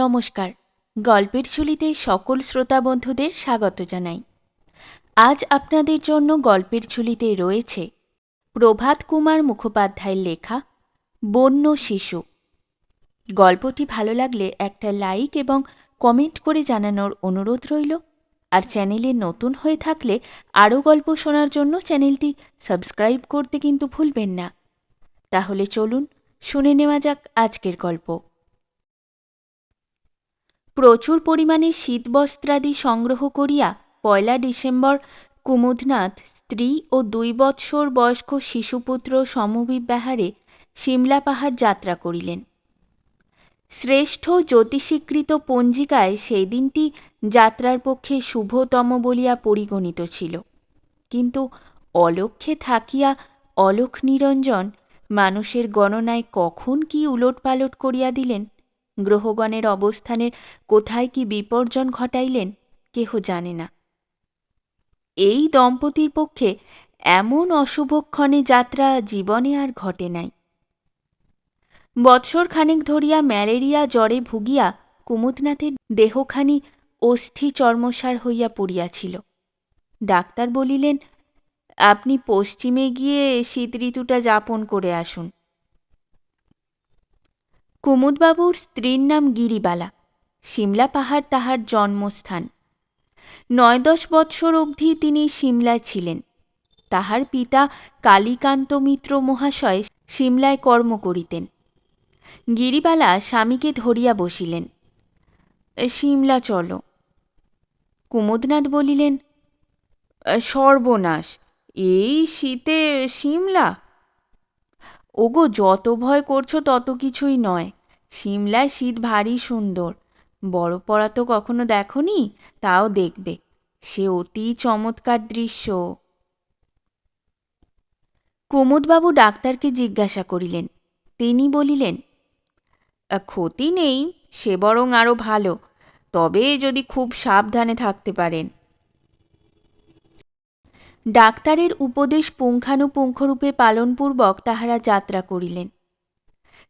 নমস্কার। গল্পের ঝুলিতে সকল শ্রোতা বন্ধুদের স্বাগত জানাই। আজ আপনাদের জন্য গল্পের ঝুলিতে রয়েছে প্রভাত কুমার মুখোপাধ্যায়ের লেখা বন্য শিশু। গল্পটি ভালো লাগলে একটা লাইক এবং কমেন্ট করে জানানোর অনুরোধ রইল। আর চ্যানেলে নতুন হয়ে থাকলে আরও গল্প শোনার জন্য চ্যানেলটি সাবস্ক্রাইব করতে কিন্তু ভুলবেন না। তাহলে চলুন শুনে নেওয়া যাক আজকের গল্প। প্রচুর পরিমাণে শীতবস্ত্রাদি সংগ্রহ করিয়া পয়লা ডিসেম্বর কুমুদনাথ স্ত্রী ও দুই বৎসর বয়স্ক শিশুপুত্র সমবিব্যাহারে সিমলা পাহাড় যাত্রা করিলেন। শ্রেষ্ঠ জ্যোতিষীকৃত পঞ্জিকায় সেই দিনটি যাত্রার পক্ষে শুভতম বলিয়া পরিগণিত ছিল। কিন্তু অলক্ষে থাকিয়া অলোক নিরঞ্জন মানুষের গণনায় কখন কি উলটপালট করিয়া দিলেন গ্রহগণের অবস্থানের কোথায় কি বিপর্যন ঘটাইলেন কেহ জানে না। এই দম্পতির পক্ষে এমন অশুভক্ষণে যাত্রা জীবনে আর ঘটে নাই। বৎসর খানেক ধরিয়া ম্যালেরিয়া জ্বরে ভুগিয়া কুমুদনাথের দেহখানি অস্থি চর্মসার হইয়া পড়িয়াছিল। ডাক্তার বলিলেন, আপনি পশ্চিমে গিয়ে শীত ঋতুটা যাপন করে আসুন। কুমুদবাবুর স্ত্রীর নাম গিরিবালা। সিমলা পাহাড় তাহার জন্মস্থান। নয় দশ বৎসর অবধি তিনি সিমলায় ছিলেন। তাহার পিতা কালীকান্ত মিত্র মহাশয় সিমলায় কর্ম করিতেন। গিরিবালা স্বামীকে ধরিয়া বসিলেন। সিমলা চলো। কুমুদনাথ বলিলেন সর্বনাশ। এই শীতে সিমলা ওগো, যত ভয় করছ তত কিছুই নয়। সিমলায় শীত ভারী সুন্দর। বরফ পড়া তো কখনো দেখনি, তাও দেখবে। সে অতি চমৎকার দৃশ্য। কুমুদবাবু ডাক্তারকে জিজ্ঞাসা করিলেন। তিনি বলিলেন ক্ষতি নেই, সে বরং আরও ভালো। তবে যদি খুব সাবধানে থাকতে পারেন। ডাক্তারের উপদেশ পুঙ্খানুপুঙ্খরূপে পালনপূর্বক তাহারা যাত্রা করিলেন।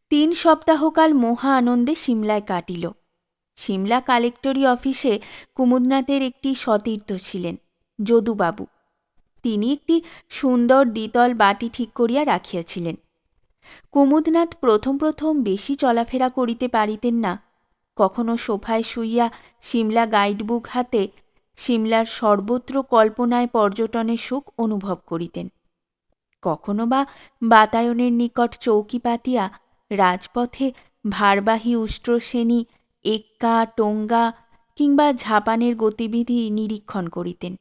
তিন সপ্তাহকাল মহা আনন্দে সিমলায় কাটিল। সিমলা কালেক্টরি অফিসে কুমুদনাথের একটি সতীর্থ ছিলেন, যদুবাবু। তিনি একটি সুন্দর দ্বিতল বাটি ঠিক করিয়া রাখিয়াছিলেন। কুমুদনাথ প্রথম প্রথম বেশি চলাফেরা করিতে পারিতেন না। কখনো সোফায় শুইয়া সিমলা গাইডবুক হাতে সিমলার সর্বত্র কল্পনায় পর্যটনের সুখ অনুভব করিতেন। কখনো বা বাতায়নের নিকট চৌকি পাতিয়া রাজপথে ভারবাহী উষ্ট্রশ্রেণী এক্কা, টোঙ্গা কিংবা ঝাপানের গতিবিধি নিরীক্ষণ করিতেন।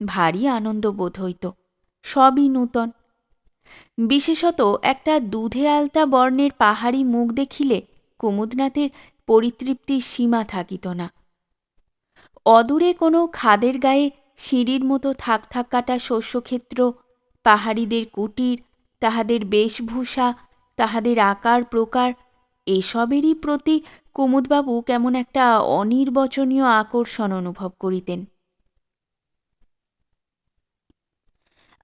ভারী আনন্দ বোধ হইত, সবই নূতন। বিশেষত একটা দুধে আলতা বর্ণের পাহাড়ি মুখ দেখিলে কুমুদনাথের পরিতৃপ্তির সীমা থাকিত না। অদূরে কোনো খাদের গায়ে সিঁড়ির মতো থাক থাক কাটা শস্যক্ষেত্র, পাহাড়িদের কুটির, তাহাদের বেশভূষা, তাহাদের আকার প্রকার, এসবেরই প্রতি কুমুদবাবু কেমন একটা অনির্বচনীয় আকর্ষণ অনুভব করিতেন।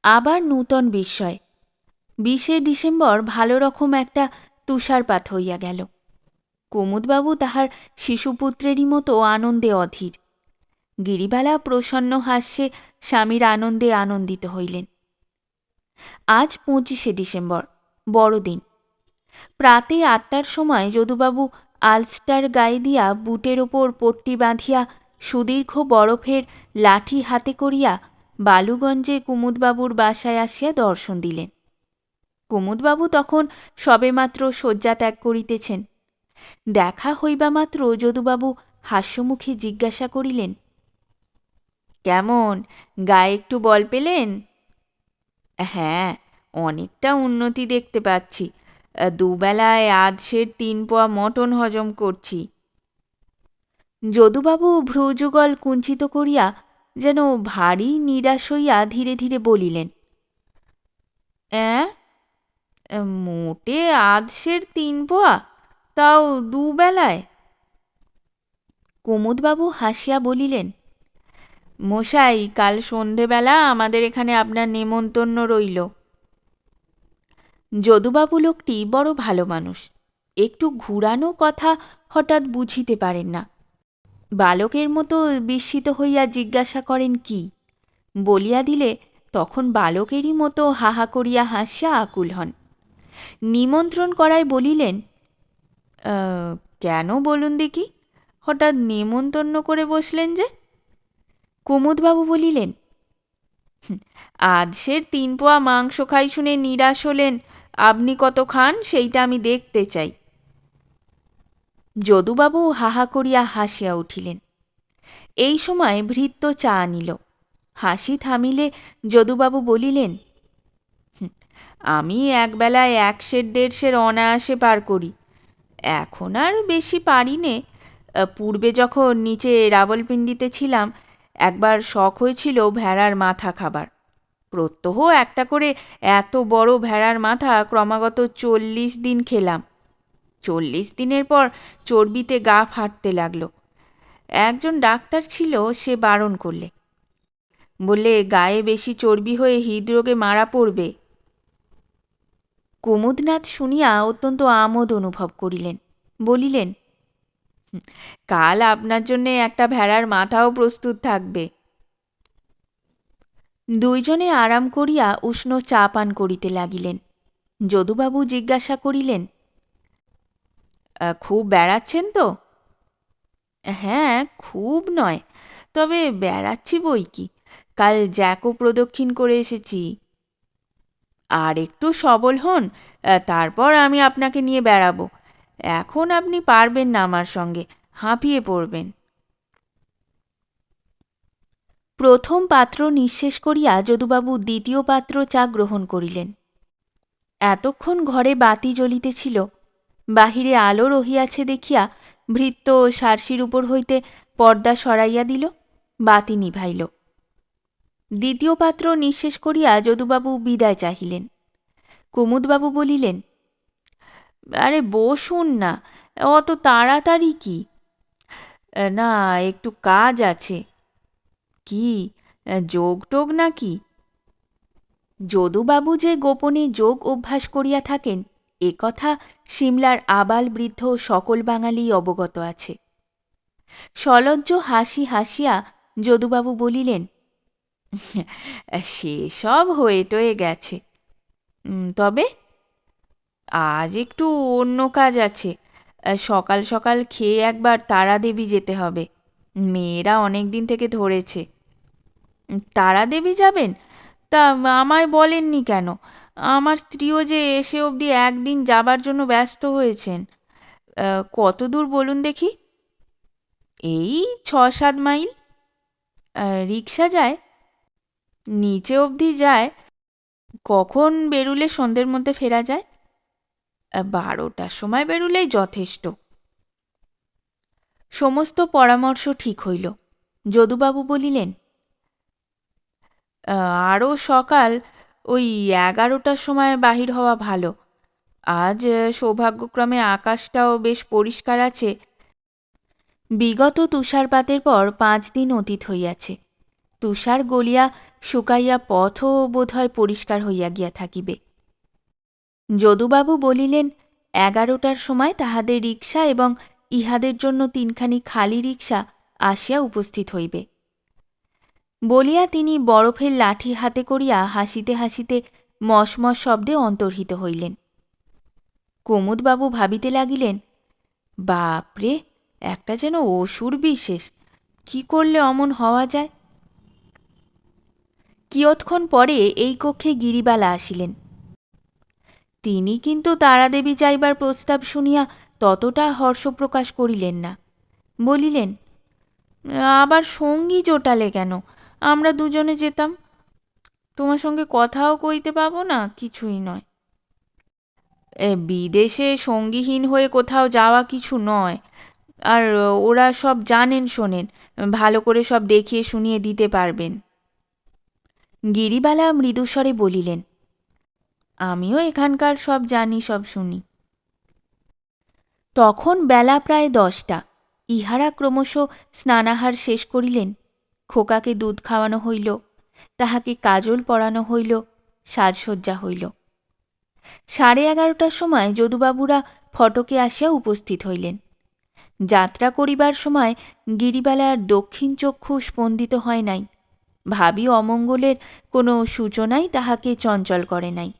আবার নূতন বিস্ময়। বিশে ডিসেম্বর ভালো রকম একটা তুষারপাত হইয়া গেল। কুমুদবাবু তাহার শিশুপুত্রেরই মতো আনন্দে অধীর। গিরিবালা প্রসন্ন হাস্যে স্বামীর আনন্দে আনন্দিত হইলেন। আজ পঁচিশে ডিসেম্বর, বড়দিন। প্রাতে আটটার সময় যদুবাবু আলস্টার গায়ে দিয়া বুটের ওপর পট্টি বাঁধিয়া সুদীর্ঘ বরফের লাঠি হাতে করিয়া বালুগঞ্জে কুমুদবাবুর বাসায় আসিয়া দর্শন দিলেন। কুমুদবাবু তখন সবেমাত্র শয্যা ত্যাগ করিতেছেন। দেখা হইবা মাত্র যদুবাবু হাস্যমুখে জিজ্ঞাসা করিলেন কেমন? গায়ে একটু বল পেলেন? হ্যাঁ অনেকটা উন্নতি দেখতে পাচ্ছি। দুবেলায় আধসের তিন পোয়া মটন হজম করছি। যদুবাবু ভ্রুযুগল কুঞ্চিত করিয়া যেন ভারী নিরাশ হইয়া ধীরে ধীরে বলিলেন, অ্যাঁ, মোটে আধসের তিন পোয়া? তাও দুবেলায়? কুমুদবাবু হাসিয়া বলিলেন মশাই, কাল সন্ধেবেলা আমাদের এখানে আপনার নেমন্তন্ন রইল। যদুবাবু লোকটি বড় ভালো মানুষ। একটু ঘুরানো কথা হঠাৎ বুঝিতে পারেন না। বালকের মতো বিস্মিত হইয়া জিজ্ঞাসা করেন, কি? বলিয়া দিলে, তখন বালকেরই মতো হাহা করিয়া হাসিয়া আকুল হন। নিমন্ত্রণ করায় বলিলেন কেন বলুন দেখি? হঠাৎ নেমন্তন্ন করে বসলেন যে কুমুদবাবু বলিলেন "হুঁ, আজ সের তিন পোয়া মাংস খাই শুনে নিরাশ হলেন। আপনি কত খান সেইটা আমি দেখতে চাই। যদুবাবু হাহা করিয়া হাসিয়া উঠিলেন। এই সময় ভৃত্য চা আনিল। হাসি থামিলে যদুবাবু বলিলেন "হুঁ, আমি একবেলায় এক সের দেড় সের অনায়াসে পার করি। এখন আর বেশি পারি নে। পূর্বে যখন নিচে রাবলপিন্ডিতে ছিলাম একবার শখ হয়েছিল ভেড়ার মাথা খাবার। প্রত্যহ একটা করে এত বড় ভেড়ার মাথা ক্রমাগত চল্লিশ দিন খেলাম। চল্লিশ দিনের পর চর্বিতে গা ফাটতে লাগল। একজন ডাক্তার ছিল সে বারণ করলে। বললে গায়ে বেশি চর্বি হয়ে হৃদরোগে মারা পড়বে। কুমুদনাথ শুনিয়া অত্যন্ত আমোদ অনুভব করিলেন। বলিলেন "হুঁ, কাল আপনার জন্যে একটা ভেড়ার মাথাও প্রস্তুত থাকবে। দুইজনে আরাম করিয়া উষ্ণ চা পান করিতে লাগিলেন। যদুবাবু জিজ্ঞাসা করিলেন খুব বেড়াচ্ছেন তো? হ্যাঁ খুব নয়, তবে বেড়াচ্ছি বই কি? কাল জ্যাকও প্রদক্ষিণ করে এসেছি। আর একটু সবল হন তারপর আমি আপনাকে নিয়ে বেড়াবো। এখন আপনি পারবেন না আমার সঙ্গে। হাঁপিয়ে পড়বেন। প্রথম পাত্র নিঃশেষ করিয়া যদুবাবু দ্বিতীয় পাত্র চা গ্রহণ করিলেন। এতক্ষণ ঘরে বাতি জ্বলিতেছিল। বাহিরে আলো রহিয়াছে দেখিয়া ভৃত্য সারসির উপর হইতে পর্দা সরাইয়া দিল, বাতি নিভাইল। দ্বিতীয় পাত্র নিঃশেষ করিয়া যদুবাবু বিদায় চাহিলেন। কুমুদবাবু বলিলেন আরে বসুন না, অত তাড়াতাড়ি কি? না, একটু কাজ আছে। কি যোগ টোগ নাকি? যদুবাবু যে গোপনে যোগ অভ্যাস করিয়া থাকেন, এ কথা সিমলার আবাল বৃদ্ধ সকল বাঙালি অবগত আছে। সলজ্জ হাসি হাসিয়া যদুবাবু বলিলেন সেসব হয়ে টয়ে গেছে। তবে আজ একটু অন্য কাজ আছে। সকাল সকাল খেয়ে একবার তারাদেবী যেতে হবে। মেয়েরা অনেক দিন থেকে ধরেছে। তারাদেবী যাবেন? তা আমায় বলেননি কেন? আমার স্ত্রীও যে এসে অবধি একদিন যাবার জন্য ব্যস্ত হয়েছেন। কত দূর বলুন দেখি? এই ছ সাত মাইল রিক্সা যায়? নিচে অবধি যায়? কখন বেরুলে সন্ধ্যের মধ্যে ফেরা যায়? বারোটার সময় বেরুলেই যথেষ্ট। সমস্ত পরামর্শ ঠিক হইল। যদুবাবু বলিলেন "আহ, আরও সকাল ওই এগারোটার সময় বাহির হওয়া ভালো। আজ সৌভাগ্যক্রমে আকাশটাও বেশ পরিষ্কার আছে। বিগত তুষারপাতের পর পাঁচ দিন অতীত হইয়াছে। তুষার গলিয়া শুকাইয়া পথও বোধহয় পরিষ্কার হইয়া গিয়া থাকিবে। যদুবাবু বলিলেন, এগারোটার সময় তাহাদের রিক্সা এবং ইহাদের জন্য তিনখানি খালি রিক্সা আসিয়া উপস্থিত হইবে। বলিয়া তিনি বরফের লাঠি হাতে করিয়া হাসিতে হাসিতে মশমশ শব্দে অন্তর্হিত হইলেন। কুমুদবাবু ভাবিতে লাগিলেন, বাপরে, একটা যেন অসুর বিশেষ, কি করলে অমন হওয়া যায়? কিয়ৎক্ষণ পরে এই কক্ষে গিরিবালা আসিলেন। তিনি কিন্তু তারাদেবী যাইবার প্রস্তাব শুনিয়া ততটা হর্ষ প্রকাশ করিলেন না। বলিলেন আবার সঙ্গী জোটালে কেন? আমরা দুজনে যেতাম। তোমার সঙ্গে কথাও কইতে পাবো না কিছুই নয়। এ, বিদেশে সঙ্গীহীন হয়ে কোথাও যাওয়া কিছু নয়। আর ওরা সব জানেন শোনেন ভালো করে সব দেখিয়ে শুনিয়ে দিতে পারবেন। গিরিবালা মৃদুস্বরে বলিলেন আমিও এখানকার সব জানি, সব শুনি। তখন বেলা প্রায় দশটা। ইহারা ক্রমশ স্নানাহার শেষ করিলেন। খোকাকে দুধ খাওয়ানো হইল, তাহাকে কাজল পরানো হইল, সাজসজ্জা হইল। সাড়ে এগারোটার সময় যদুবাবুরা ফটকে আসিয়া উপস্থিত হইলেন। যাত্রা করিবার সময় গিরিবালার দক্ষিণ চক্ষু স্পন্দিত হয় নাই। ভাবি অমঙ্গলের কোনো সূচনাই তাহাকে চঞ্চল করে নাই।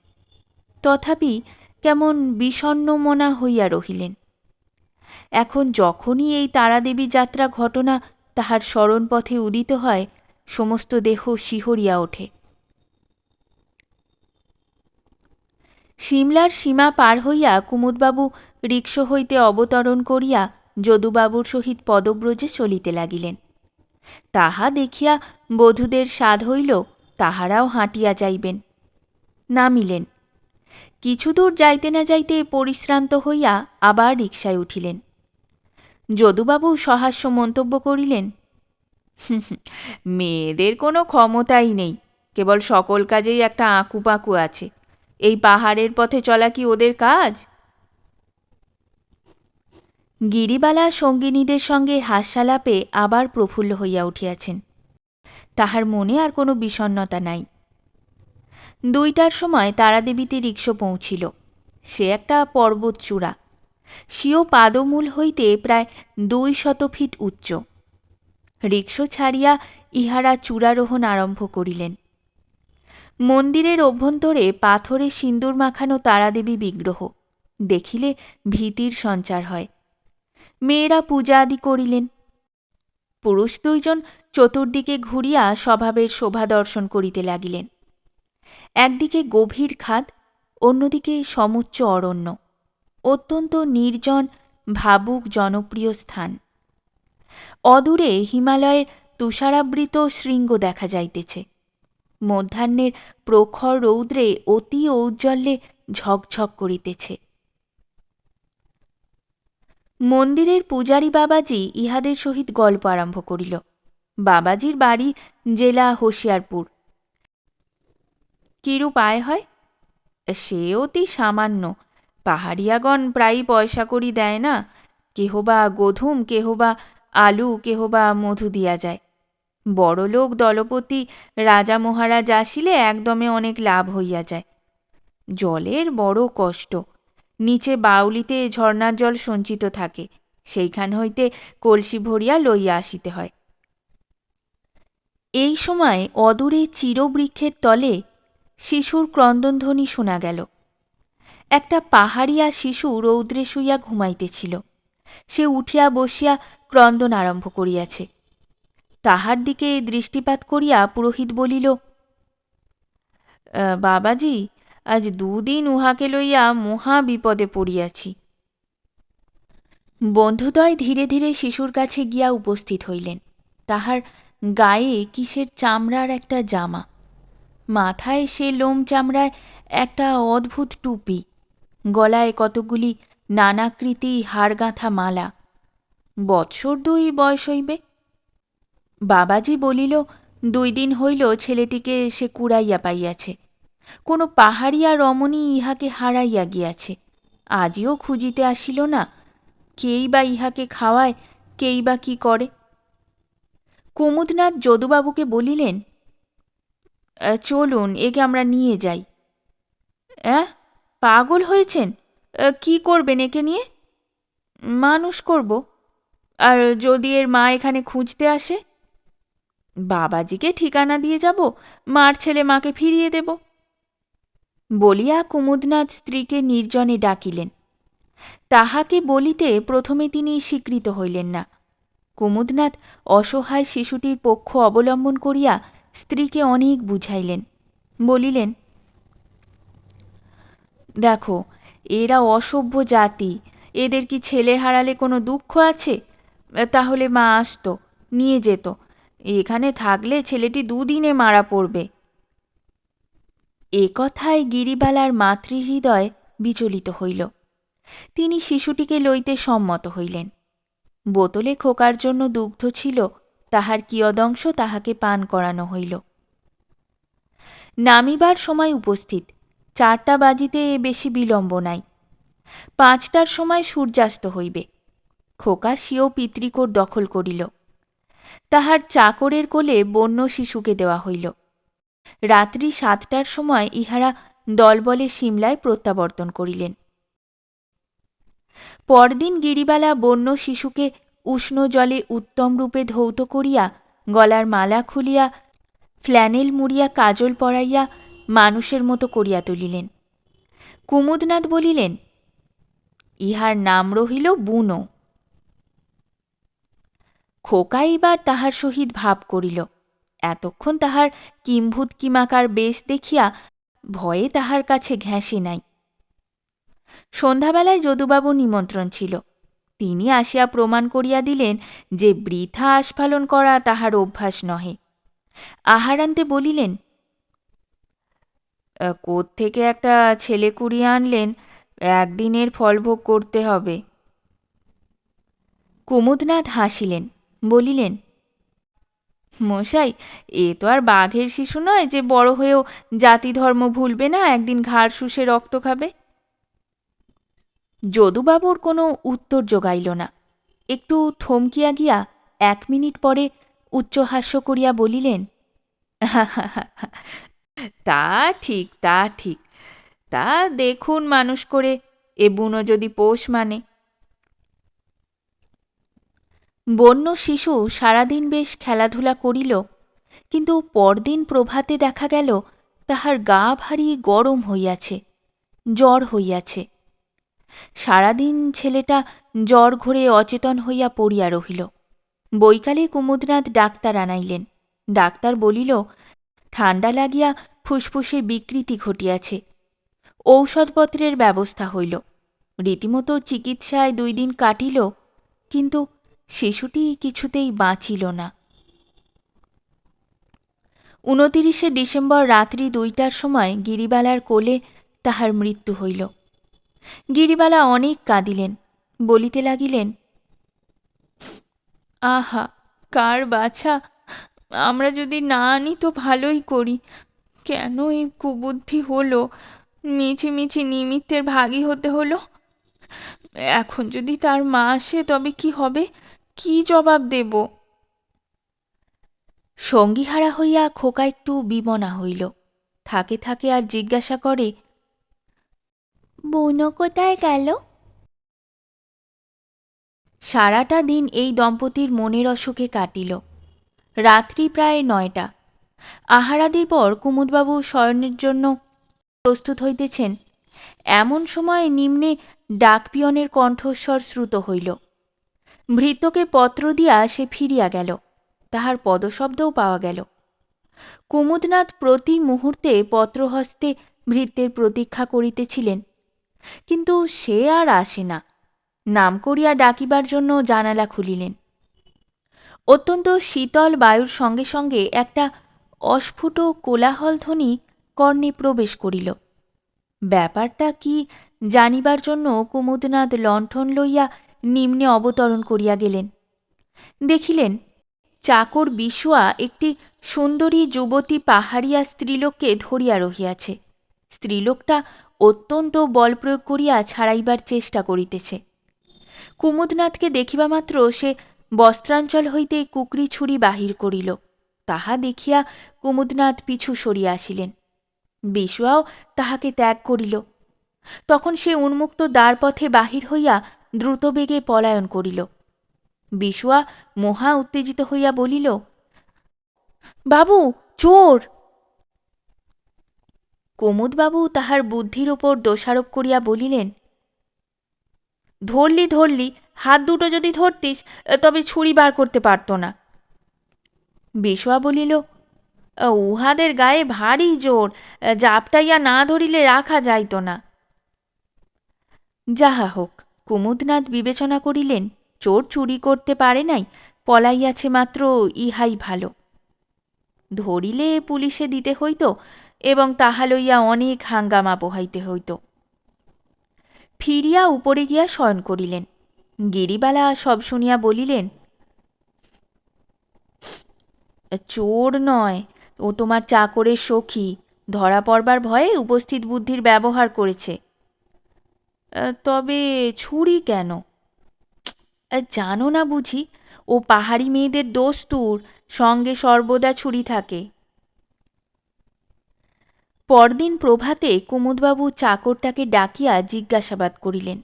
তথাপি কেমন বিষণ্ণ মনা হইয়া রহিলেন। এখন যখনই এই তারাদেবী যাত্রা ঘটনা তাহার স্মরণপথে উদিত হয়, সমস্ত দেহ শিহরিয়া ওঠে। সিমলার সীমা পার হইয়া কুমুদবাবু রিক্স হইতে অবতরণ করিয়া যদুবাবুর সহিত পদব্রজে চলিতে লাগিলেন। তাহা দেখিয়া বধূদের সাধ হইল, তাহারাও হাঁটিয়া যাইবেন। নামিলেন। কিছু দূর যাইতে না যাইতে পরিশ্রান্ত হইয়া আবার রিকশায় উঠিলেন। যদুবাবু সহাস্য মন্তব্য করিলেন মেয়েদের কোনো ক্ষমতাই নেই, কেবল সকল কাজেই একটা আঁকুপাঁকু আছে। এই পাহাড়ের পথে চলা কি ওদের কাজ? গিরিবালা সঙ্গিনীদের সঙ্গে হাস্যালাপে আবার প্রফুল্ল হইয়া উঠিয়াছেন। তাহার মনে আর কোনো বিষণ্নতা নাই। দুইটার সময় তারাদেবীতে রিক্সো পৌঁছিল। সে একটা পর্বত চূড়া। স্বীয় পাদমূল হইতে প্রায় দুই শত ফিট উচ্চ। রিক্সো ছাড়িয়া ইহারা চূড়ারোহণ আরম্ভ করিলেন। মন্দিরের অভ্যন্তরে পাথরে সিন্দুর মাখানো তারাদেবী বিগ্রহ। দেখিলে ভীতির সঞ্চার হয়। মেয়েরা পূজা আদি করিলেন। পুরুষ দুইজন চতুর্দিকে ঘুরিয়া স্বভাবের শোভা দর্শন করিতে লাগিলেন। একদিকে গভীর খাদ, অন্যদিকে সমুচ্চ অরণ্য। অত্যন্ত নির্জন, ভাবুক, জনপ্রিয় স্থান। অদূরে হিমালয়ের তুষারাবৃত শৃঙ্গ দেখা যাইতেছে। মধ্যাহ্নের প্রখর রৌদ্রে অতি ঔজ্জ্বল্যে ঝকঝক করিতেছে। মন্দিরের পূজারী বাবাজি ইহাদের সহিত গল্প আরম্ভ করিল। বাবাজির বাড়ি জেলা হোশিয়ারপুর। কিরূপ আয় হয়? সে অতি সামান্য। পাহাড়িয়াগণ প্রায়ই পয়সা করি দেয় না। কেহ বা গধুম কেহ বা আলু কেহ বা মধু দিয়া যায়। বড়লোক দলপতি রাজা মহারাজ আসিলে একদমে অনেক লাভ হইয়া যায়। জলের বড় কষ্ট। নিচে বাউলিতে ঝর্ণার জল সঞ্চিত থাকে। সেইখান হইতে কলসি ভরিয়া লইয়া আসিতে হয়। এই সময় অদূরে চিরবৃক্ষের তলে শিশুর ক্রন্দনধ্বনি শোনা গেল। একটা পাহাড়িয়া শিশু রৌদ্রে শুইয়া ঘুমাইতেছিল। সে উঠিয়া বসিয়া ক্রন্দন আরম্ভ করিয়াছে। তাহার দিকে দৃষ্টিপাত করিয়া পুরোহিত বলিল বাবাজি, আজ দুদিন উহাকে লইয়া মহা বিপদে পড়িয়াছি। বন্ধুদ্বয় ধীরে ধীরে শিশুর কাছে গিয়া উপস্থিত হইলেন। তাহার গায়ে কিসের চামড়ার একটা জামা। মাথায় সে লোম চামড়ায় একটা অদ্ভুত টুপি। গলায় কতগুলি নানাকৃতি হাড়গাঁথা মালা। বৎসর দুই বয়স হইবে। বাবাজি বলিল, দুই দিন হইল ছেলেটিকে সে কুড়াইয়া পাইয়াছে। কোনো পাহাড়িয়া রমণী ইহাকে হারাইয়া গিয়াছে। আজিও খুঁজিতে আসিল না, কেই বা ইহাকে খাওয়ায়, কেই বা কি করে। কুমুদনাথ যদুবাবুকে বলিলেন চলুন একে আমরা নিয়ে যাই। অ্যাঁ? পাগল হয়েছেন? কি করবেন একে নিয়ে? মানুষ করব। আর যদি এর মা এখানে খুঁজতে আসে? বাবাজিকে ঠিকানা দিয়ে যাব, মার ছেলে মাকে ফিরিয়ে দেব। বলিয়া কুমুদনাথ স্ত্রীকে নির্জনে ডাকিলেন। তাহাকে বলিতে প্রথমে তিনি স্বীকৃত হইলেন না। কুমুদনাথ অসহায় শিশুটির পক্ষ অবলম্বন করিয়া স্ত্রীকে অনেক বুঝাইলেন। বলিলেন, দেখো, এরা অসভ্য জাতি। এদের কি ছেলে হারালে কোনো দুঃখ আছে? তাহলে মা আসতো, নিয়ে যেত। এখানে থাকলে ছেলেটি দুদিনে মারা পড়বে। এ কথায় গিরিবালার মাতৃহৃদয় বিচলিত হইল। তিনি শিশুটিকে লইতে সম্মত হইলেন। বোতলে খোকার জন্য দুগ্ধ ছিল তাহার কিয়দংশ তাহাকে পান করানো হইল। নামিবার সময় উপস্থিত, চারটা বাজিতে এ বেশি বিলম্ব নাই। পাঁচটার সময় সূর্যাস্ত হইবে। খোকা স্বীয় পিতৃকোর দখল করিল। তাহার চাকরের কোলে বন্য শিশুকে দেওয়া হইল। রাত্রি সাতটার সময় ইহারা দলবলে সিমলায় প্রত্যাবর্তন করিলেন। পরদিন গিরিবালা বন্য শিশুকে উষ্ণ জলে উত্তম রূপে ধৌত করিয়া গলার মালা খুলিয়া, ফ্ল্যানেল মুড়িয়া কাজল পরাইয়া মানুষের মতো করিয়া তুলিলেন। কুমুদনাথ বলিলেন, ইহার নাম রহিল বুনো। খোকা এবার তাহার সহিত ভাব করিল। এতক্ষণ তাহার কিম্ভূত কিমাকার বেশ দেখিয়া ভয়ে তাহার কাছে ঘেঁষে নাই। সন্ধ্যাবেলায় যদুবাবু নিমন্ত্রণ ছিল। তিনি আসিয়া প্রমাণ করিয়া দিলেন যে বৃথা আস্ফালন করা তাহার অভ্যাস নহে। আহারান্তে বলিলেন থেকে একটা ছেলে কুড়িয়ে আনলেন, একদিনের ফলভোগ করতে হবে। কুমুদনাথ হাসিলেন, বলিলেন, মশাই, এ তো আর বাঘের শিশু নয় যে বড় হয়েও জাতি ধর্ম ভুলবে না, একদিন ঘাড় শুষে রক্ত খাবে? যদুবাবুর কোনো উত্তর যোগাইল না। একটু থমকিয়া গিয়া এক মিনিট পরে উচ্চহাস্য করিয়া বলিলেন তা ঠিক তা ঠিক। তা দেখুন মানুষ করে, এ বুনো যদি পোষ মানে। বন্য শিশু সারাদিন বেশ খেলাধুলা করিল, কিন্তু পরদিন প্রভাতে দেখা গেল, তাহার গা ভারী গরম হইয়াছে, জ্বর হইয়াছে। সারাদিন ছেলেটা জ্বর ঘরে অচেতন হইয়া পড়িয়া রহিল। বৈকালে কুমুদনাথ ডাক্তার আনাইলেন। ডাক্তার বলিল ঠান্ডা লাগিয়া ফুসফুসে বিকৃতি ঘটিয়াছে। ঔষধপত্রের ব্যবস্থা হইল। রীতিমতো চিকিৎসায় দুই দিন কাটিল, কিন্তু শিশুটি কিছুতেই বাঁচিল না। উনতিরিশে ডিসেম্বর রাত্রি দুইটার সময় গিরিবালার কোলে তাহার মৃত্যু হইল। গিরিবালা অনেক কাঁদিলেন, বলিতে লাগিলেন, আহা, কার বাছা, আমরা যদি না আনি তো ভালোই করি। কেন এই কুবুদ্ধি হলো? মিছি মিছি নিমিত্তের ভাগী হতে হলো? এখন যদি তার মা আসে তবে কি হবে? কি জবাব দেব? সঙ্গীহারা হইয়া খোকা একটু বিমনা হইল। থাকে থাকে আর জিজ্ঞাসা করে বোন কোথায় গেল? সারাটা দিন এই দম্পতির মনের অসুখে কাটিল। রাত্রি প্রায় নয়টা। আহারাদির পর কুমুদবাবু শয়নের জন্য প্রস্তুত হইতেছেন। এমন সময় নিম্নে ডাকপিয়নের কণ্ঠস্বর শ্রুত হইল। ভৃত্যকে পত্র দিয়া সে ফিরিয়া গেল। তাহার পদশব্দও পাওয়া গেল। কুমুদনাথ প্রতি মুহূর্তে পত্রহস্তে ভৃত্যের প্রতীক্ষা করিতেছিলেন। কিন্তু সে আর আসে না। নাম করিয়া ডাকিবার জন্য জানালা খুলিলেন। অত্যন্ত শীতল বায়ুর সঙ্গে সঙ্গে একটা অস্ফুট কোলাহল ধ্বনি কর্ণে প্রবেশ করিল। ব্যাপারটা কি জানিবার জন্য কুমুদনাথ লণ্ঠন লইয়া নিম্নে অবতরণ করিয়া গেলেন। দেখিলেন, চাকর বিশুয়া একটি সুন্দরী যুবতী পাহাড়িয়া স্ত্রীলোককে ধরিয়া রহিয়াছে। স্ত্রীলোকটা অত্যন্ত বল প্রয়োগ করিয়া ছাড়াইবার চেষ্টা করিতেছে। কুমুদনাথকে দেখিবা মাত্র সে বস্ত্রাঞ্চল হইতে কুকরি ছুরি বাহির করিল। তাহা দেখিয়া কুমুদনাথ পিছু সরিয়া আসিলেন। বিশুয়াও তাহাকে ত্যাগ করিল। তখন সে উন্মুক্ত দ্বারপথে বাহির হইয়া দ্রুতবেগে পলায়ন করিল। বিশুয়া মহা উত্তেজিত হইয়া বলিল, বাবু, চোর! কুমুদবাবু তাহার বুদ্ধির ওপর দোষারোপ করিয়া বলিলেন, ধরলি ধরলি, হাত দুটো যদি ধরতিস, তবে ছুরি বার করতে পারত না। বিশোয়া বলিল, উহাদের গায়ে ভারী জোর, জাপটাইয়া না ধরিলে রাখা যাইত না। যাহা হোক, কুমুদনাথ বিবেচনা করিলেন, চোর চুরি করতে পারে নাই, পলাইয়াছে মাত্র ইহাই ভালো। ধরিলে পুলিশে দিতে হইত এবং তাহা লইয়া অনেক হাঙ্গামা পোহাইতে হইত। ফিরিয়া উপরে গিয়া শয়ন করিলেন। গিরিবালা সব শুনিয়া বলিলেন, চোর নয়, ও তোমার চাকরের সখী, ধরা পড়বার ভয়ে উপস্থিত বুদ্ধির ব্যবহার করেছে। তবে ছুরি কেন? জানো না বুঝি, ও পাহাড়ি মেয়েদের দোস্তুর, সঙ্গে সর্বদা ছুরি থাকে। পরদিন প্রভাতে কুমুদবাবু চাকরটাকে ডাকিয়া জিজ্ঞাসাবাদ করিলেন।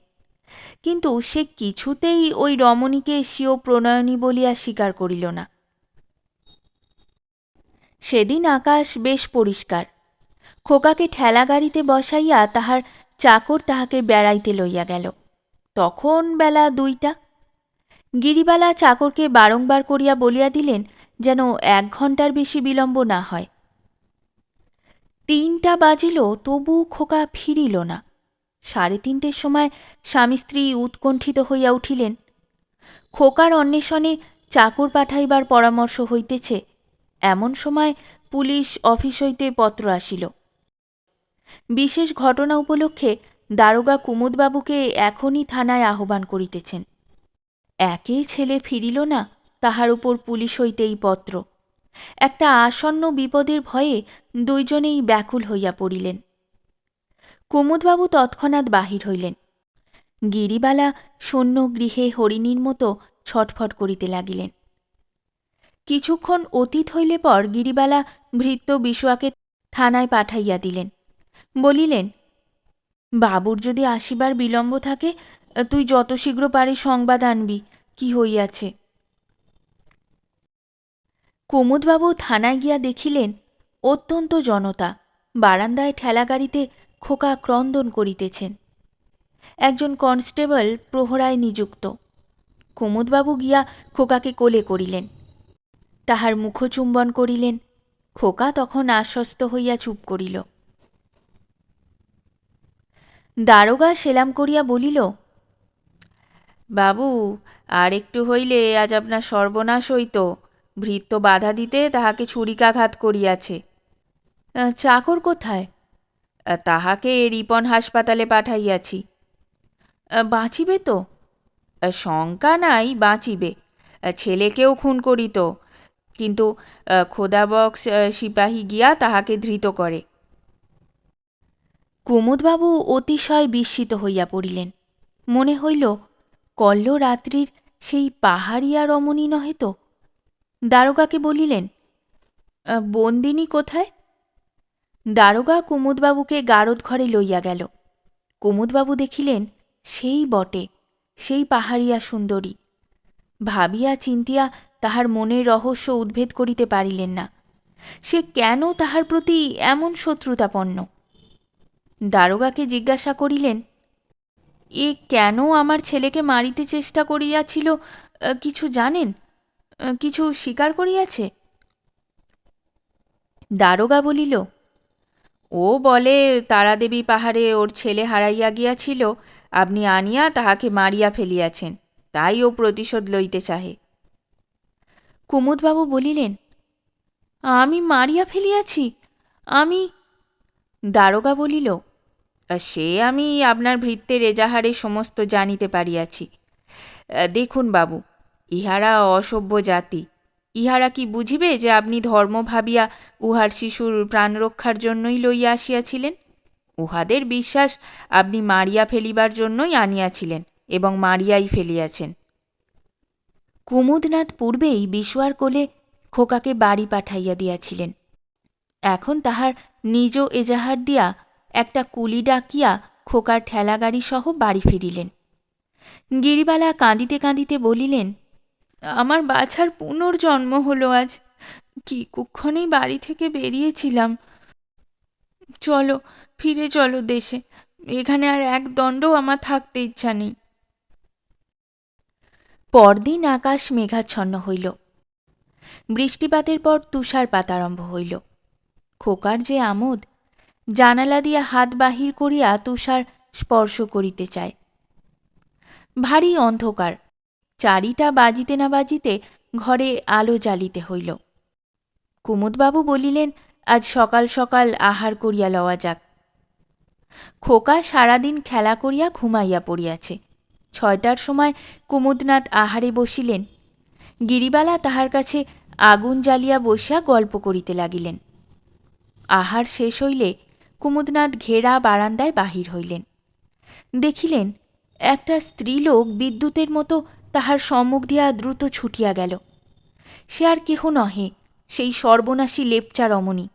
কিন্তু সে কিছুতেই ওই রমণীকে স্বীয় প্রণয়নী বলিয়া স্বীকার করিল না। সেদিন আকাশ বেশ পরিষ্কার। খোকাকে ঠেলা গাড়িতে বসাইয়া তাহার চাকর তাহাকে বেড়াইতে লইয়া গেল। তখন বেলা দুইটা। গিরিবালা চাকরকে বারংবার করিয়া বলিয়া দিলেন, যেন এক ঘণ্টার বেশি বিলম্ব না হয়। তিনটা বাজিল, তবু খোকা ফিরিল না। সাড়ে তিনটের সময় স্বামী স্ত্রী উৎকণ্ঠিত হইয়া উঠিলেন। খোকার অন্বেষণে চাকর পাঠাইবার পরামর্শ হইতেছে। এমন সময় পুলিশ অফিস হইতে পত্র আসিল। বিশেষ ঘটনা উপলক্ষে দারোগা কুমুদবাবুকে এখনই থানায় আহ্বান করিতেছেন। একে ছেলে ফিরিল না, তাহার উপর পুলিশ হইতেই পত্র। একটা আসন্ন বিপদের ভয়ে দুইজনেই ব্যাকুল হইয়া পড়িলেন। কুমুদবাবু তৎক্ষণাৎ বাহির হইলেন। গিরিবালা শূন্য গৃহে হরিণীর মতো ছটফট করিতে লাগিলেন। কিছুক্ষণ অতীত হইলে পর গিরিবালা ভৃত্য বিশুয়াকে থানায় পাঠাইয়া দিলেন। বলিলেন, বাবুর যদি আসিবার বিলম্ব থাকে, তুই যত শীঘ্র পারিস সংবাদ আনবি, কি হইয়াছে? কুমুদবাবু থানায় গিয়া দেখিলেন, অত্যন্ত জনতা, বারান্দায় ঠেলাগাড়িতে খোকা ক্রন্দন করিতেছেন। একজন কনস্টেবল প্রহরায় নিযুক্ত। কুমুদবাবু গিয়া খোকাকে কোলে করিলেন। তাহার মুখচুম্বন করিলেন। খোকা তখন আশ্বস্ত হইয়া চুপ করিল। দারোগা সেলাম করিয়া বলিল, বাবু, আর একটু হইলে আজ আপনার সর্বনাশ হইত। ভৃত্য বাধা দিতে তাহাকে ছুরিকাঘাত করিয়াছে। চাকর কোথায়? তাহাকে রিপন হাসপাতালে পাঠাইয়াছি। বাঁচিবে তো? শঙ্কা নাই, বাঁচিবে। ছেলেকেও খুন করিত কিন্তু খোদাবক্স সিপাহী গিয়া তাহাকে ধৃত করে। কুমুদবাবু অতিশয় বিস্মিত হইয়া পড়িলেন। মনে হইল কল্ল রাত্রির সেই পাহাড়িয়া রমণী নহে তো? দারোগাকে বলিলেন বন্দিনী কোথায়? দারোগা কুমুদবাবুকে গারদ ঘরে লইয়া গেল। কুমুদবাবু দেখিলেন, সেই বটে, সেই পাহাড়িয়া সুন্দরী। ভাবিয়া চিন্তিয়া তাহার মনের রহস্য উদ্ভেদ করিতে পারিলেন না। সে কেন তাহার প্রতি এমন শত্রুতাপন্ন? দারোগাকে জিজ্ঞাসা করিলেন, এ কেন আমার ছেলেকে মারিতে চেষ্টা করিয়াছিল কিছু জানেন? কিছু স্বীকার করিয়াছে? দারোগা বলিল, ও বলে তারাদেবী পাহাড়ে ওর ছেলে হারাইয়া গিয়াছিল, আপনি আনিয়া তাহাকে মারিয়া ফেলিয়াছেন, তাই ও প্রতিশোধ লইতে চাহে। কুমুদবাবু বলিলেন, আমি মারিয়া ফেলিয়াছি, আমি দারোগা বলিল, সে আমি আপনার ভৃত্যের এজাহারে সমস্ত জানিতে পারিয়াছি। দেখুন বাবু ইহারা অসভ্য জাতি। ইহারা কি বুঝিবে যে আপনি ধর্ম ভাবিয়া উহার শিশুর প্রাণ রক্ষার জন্যই লইয়া আসিয়াছিলেন? উহাদের বিশ্বাস আপনি মারিয়া ফেলিবার জন্যই আনিয়াছিলেন এবং মারিয়াই ফেলিয়াছেন। কুমুদনাথ পূর্বেই বিশুয়ার কোলে খোকাকে বাড়ি পাঠাইয়া দিয়াছিলেন। এখন তাহার নিজ এজাহার দিয়া একটা কুলি ডাকিয়া খোকার ঠেলাগাড়ি সহ বাড়ি ফিরিলেন। গিরিবালা কাঁদিতে কাঁদিতে বলিলেন আমার বাছার পুনর্জন্ম হলো আজ। কি কুক্ষণেই বাড়ি থেকে বেরিয়েছিলাম। চলো, ফিরে চলো দেশে। এখানে আর এক দণ্ডও আমার থাকতে ইচ্ছা নেই। পরদিন আকাশ মেঘাচ্ছন্ন হইল। বৃষ্টিপাতের পর তুষারপাত আরম্ভ হইল। খোকার যে আমোদ, জানালা দিয়া হাত বাহির করিয়া তুষার স্পর্শ করিতে চায়। ভারী অন্ধকার চারিটা বাজিতে না বাজিতে ঘরে আলো জ্বালিতে হইল। কুমুদবাবু বলিলেন, আজ সকাল সকাল আহার করিয়া লওয়া যাক। খোকা সারাদিন খেলা করিয়া ঘুমাইয়া পড়িয়াছে। ছয়টার সময় কুমুদনাথ আহারে বসিলেন। গিরিবালা তাহার কাছে আগুন জ্বালিয়া বসিয়া গল্প করিতে লাগিলেন। আহার শেষ হইলে কুমুদনাথ ঘেরা বারান্দায় বাহির হইলেন। দেখিলেন, একটা স্ত্রীলোক বিদ্যুতের মতো তাহার সম্মুখ দিয়া দ্রুত ছুটিয়া গেল। সে আর কেহ নহে, সেই সর্বনাশী লেপচা রমণী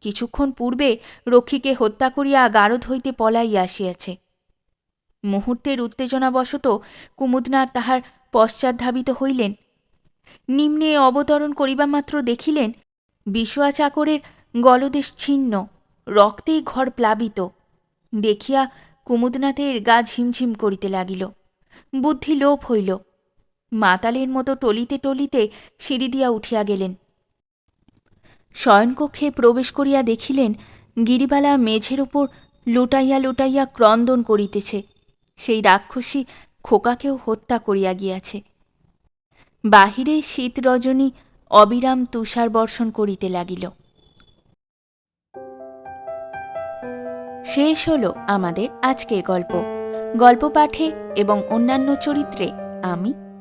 কিছুক্ষণ পূর্বে রক্ষীকে হত্যা করিয়া গারদ হইতে পলাইয়া আসিয়াছে। মুহূর্তের উত্তেজনাবশত কুমুদনাথ তাহার পশ্চাৎধাবিত হইলেন। নিম্নে অবতরণ করিবা মাত্র দেখিলেন বিশোয়া চাকরের গলদেশ ছিন্ন রক্তেই ঘর প্লাবিত। দেখিয়া কুমুদনাথের গা ঝিমঝিম করিতে লাগিল। বুদ্ধি লোপ হইল। মাতালের মতো টলিতে টলিতে সিঁড়ি দিয়া উঠিয়া গেলেন। শয়নকক্ষে প্রবেশ করিয়া দেখিলেন, গিরিবালা মেঝের ওপর লুটাইয়া লুটাইয়া ক্রন্দন করিতেছে। সেই রাক্ষসী খোকাকেও হত্যা করিয়া গিয়াছে। বাহিরে শীত রজনী অবিরাম তুষার বর্ষণ করিতে লাগিল। শেষ হলো আমাদের আজকের গল্প। গল্প পাঠে এবং অন্যান্য চরিত্রে আমি